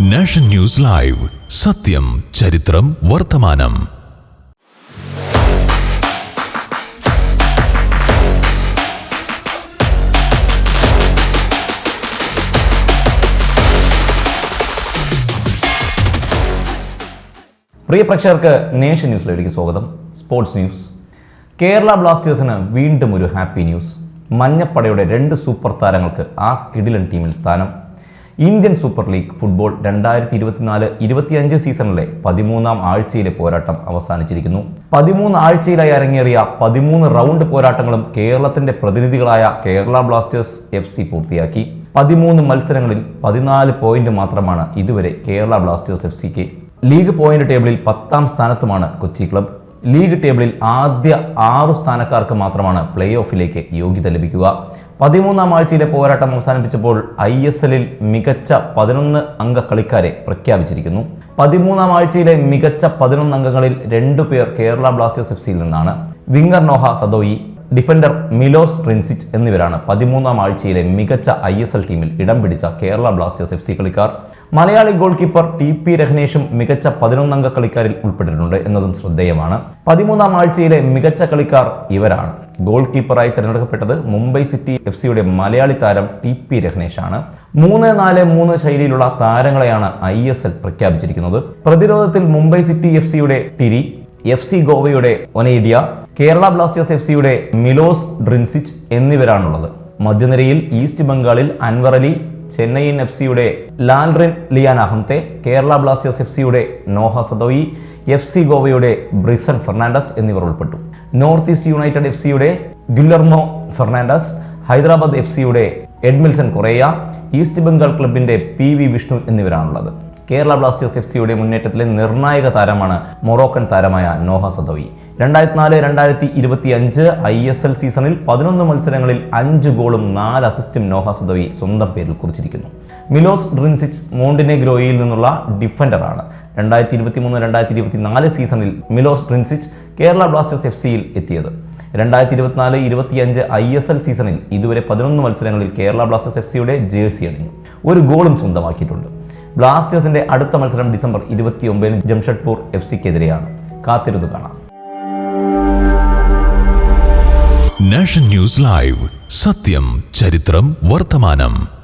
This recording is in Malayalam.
Nation news live. സത്യം ചരിത്രം വർത്തമാനം. പ്രിയ പ്രേക്ഷകർക്ക് നേഷൻ ന്യൂസിലേക്ക് സ്വാഗതം. Sports news. കേരള ബ്ലാസ്റ്റേഴ്സിന് വീണ്ടും ഒരു ഹാപ്പി ന്യൂസ്. മഞ്ഞപ്പടയുടെ രണ്ട് സൂപ്പർ താരങ്ങൾക്ക് ആ കിടിലൻ ടീമിൽ സ്ഥാനം. ഇന്ത്യൻ സൂപ്പർ ലീഗ് ഫുട്ബോൾ രണ്ടായിരത്തി ഇരുപത്തിനാല് ഇരുപത്തിയഞ്ച് സീസണിലെ പതിമൂന്നാം ആഴ്ചയിലെ പോരാട്ടം അവസാനിച്ചിരിക്കുന്നു. പതിമൂന്ന് ആഴ്ചയിലായി അരങ്ങേറിയ പതിമൂന്ന് റൗണ്ട് പോരാട്ടങ്ങളും കേരളത്തിന്റെ പ്രതിനിധികളായ കേരള ബ്ലാസ്റ്റേഴ്സ് എഫ് സി പൂർത്തിയാക്കി. പതിമൂന്ന് മത്സരങ്ങളിൽ പതിനാല് പോയിന്റ് മാത്രമാണ് ഇതുവരെ കേരള ബ്ലാസ്റ്റേഴ്സ് എഫ് സിക്ക് ലീഗ് പോയിന്റ് ടേബിളിൽ പത്താം സ്ഥാനത്തുമാണ് കൊച്ചി ക്ലബ്. ലീഗ് ടേബിളിൽ ആദ്യ ആറു സ്ഥാനക്കാർക്ക് മാത്രമാണ് പ്ലേ ഓഫിലേക്ക് യോഗ്യത ലഭിക്കുക. പതിമൂന്നാം ആഴ്ചയിലെ പോരാട്ടം അവസാനിപ്പിച്ചപ്പോൾ ഐ എസ് എല്ലിൽ മികച്ച പതിനൊന്ന് അംഗ കളിക്കാരെ പ്രഖ്യാപിച്ചിരിക്കുന്നു. പതിമൂന്നാം ആഴ്ചയിലെ മികച്ച പതിനൊന്ന് അംഗങ്ങളിൽ രണ്ടു പേർ കേരള ബ്ലാസ്റ്റേഴ്സ് എഫ് സിയിൽ നിന്നാണ്. Winger Noah Sadaoui defender Milos Drincic എന്നിവരാണ് പതിമൂന്നാം ആഴ്ചയിലെ മികച്ച ഐ എസ് എൽ ടീമിൽ ഇടം പിടിച്ച കേരള ബ്ലാസ്റ്റേഴ്സ് എഫ് സി കളിക്കാർ. Malayali goal keeper T P രഹ്നേഷും മികച്ച പതിനൊന്നംഗ കളിക്കാരിൽ ഉൾപ്പെട്ടിട്ടുണ്ട് എന്നതും ശ്രദ്ധേയമാണ്. പതിമൂന്നാം ആഴ്ചയിലെ മികച്ച കളിക്കാർ ഇവരാണ്. ഗോൾ കീപ്പറായി തിരഞ്ഞെടുക്കപ്പെട്ടത് മുംബൈ സിറ്റി എഫ് സിയുടെ മലയാളി താരം ടി പി രഹ്നേഷ് ആണ് മൂന്ന് നാല് മൂന്ന് ശൈലിയിലുള്ള താരങ്ങളെയാണ് ഐ എസ് എൽ പ്രഖ്യാപിച്ചിരിക്കുന്നത്. പ്രതിരോധത്തിൽ മുംബൈ സിറ്റി എഫ് സിയുടെ ടിരി എഫ് സി ഗോവയുടെ ഒനേഡിയ കേരള ബ്ലാസ്റ്റേഴ്സ് എഫ് സിയുടെ മിലോസ് ഡ്രിൻസിച്ച് എന്നിവരാണുള്ളത്. മധ്യനിരയിൽ ഈസ്റ്റ് ബംഗാളിൽ അൻവർ അലി ചെന്നൈയിൻ എഫ് സിയുടെ Lalrinliana Hnamte Kerala Blasters F സിയുടെ നോഹ സദോയി എഫ് സി ഗോവയുടെ ബ്രിസൺ ഫെർണാണ്ടസ് എന്നിവർ ഉൾപ്പെട്ടു. നോർത്ത് ഈസ്റ്റ് യുണൈറ്റഡ് എഫ് സിയുടെ ഗുല്ലർമോ ഫെർണാണ്ടസ് ഹൈദരാബാദ് എഫ് സിയുടെ എഡ്മിൽസൺ കൊറേയ ഈസ്റ്റ് ബംഗാൾ ക്ലബിന്റെ പി വി വിഷ്ണു എന്നിവരാണുള്ളത്. കേരള ബ്ലാസ്റ്റേഴ്സ് എഫ് സിയുടെ മുന്നേറ്റത്തിലെ നിർണായക താരമാണ് മൊറോക്കൻ താരമായ നോഹ സദോയി. രണ്ടായിരത്തി നാല് രണ്ടായിരത്തി ഇരുപത്തി അഞ്ച് ഐ എസ് എൽ സീസണിൽ പതിനൊന്ന് മത്സരങ്ങളിൽ അഞ്ച് ഗോളും നാല് അസിസ്റ്റും നോഹ സദോയി സ്വന്തം പേരിൽ കുറിച്ചിരിക്കുന്നു. മിലോസ് ഡ്രിൻസിച്ച് മോണ്ടിനെഗ്രോയിൽ നിന്നുള്ള ഡിഫൻഡറാണ്. രണ്ടായിരത്തി ഇരുപത്തി മൂന്ന് രണ്ടായിരത്തി ഇരുപത്തി നാല് സീസണിൽ Milos Drincic Kerala Blasters F സിയിൽ എത്തിയത്. രണ്ടായിരത്തി ഇരുപത്തിനാല് ഇരുപത്തിയഞ്ച് ഐ എസ് എൽ സീസണിൽ ഇതുവരെ പതിനൊന്ന് മത്സരങ്ങളിൽ കേരള ബ്ലാസ്റ്റേഴ്സ് എഫ് സിയുടെ ജേഴ്സി അണിഞ്ഞു. ഒരു ഗോളും സ്വന്തമാക്കിയിട്ടുണ്ട്. ബ്ലാസ്റ്റേഴ്സിന്റെ അടുത്ത മത്സരം ഡിസംബർ ഇരുപത്തി ഒമ്പതിന് ജംഷഡ്പൂർ എഫ് സിക്കെതിരെയാണ് കാത്തിരുന്നു കാണാം. Nation news live. സത്യം ചരിത്രം വർത്തമാനം.